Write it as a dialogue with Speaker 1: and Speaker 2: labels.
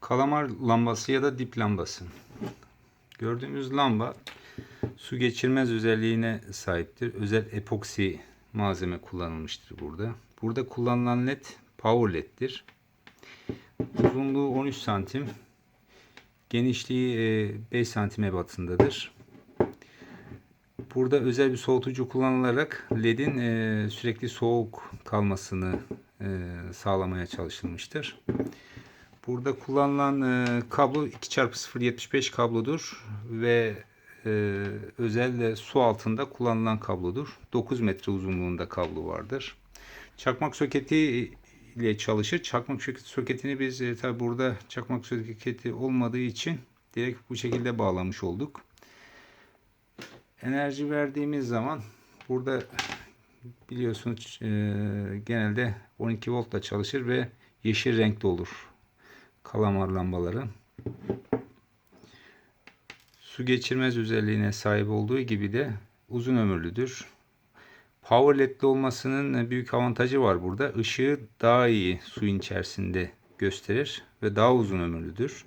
Speaker 1: Kalamar lambası ya da dip lambası. Gördüğümüz lamba su geçirmez özelliğine sahiptir. Özel epoksi malzeme kullanılmıştır burada. Burada kullanılan led power led'dir. Uzunluğu 13 santim. Genişliği e, 5 santim ebatındadır. Burada özel bir soğutucu kullanılarak ledin e, sürekli soğuk kalmasını e, sağlamaya çalışılmıştır. Burada kullanılan e, kablo 2x075 kablodur ve e, özel su altında kullanılan kablodur. 9 metre uzunluğunda kablo vardır. Çakmak soketi ile çalışır. Çakmak soketi- soketini biz e, tabi burada çakmak soketi olmadığı için direkt bu şekilde bağlamış olduk. Enerji verdiğimiz zaman burada biliyorsunuz e, genelde 12 voltla çalışır ve yeşil renkli olur kalamar lambaları. Su geçirmez özelliğine sahip olduğu gibi de uzun ömürlüdür. Power led'li olmasının büyük avantajı var burada. Işığı daha iyi suyun içerisinde gösterir ve daha uzun ömürlüdür.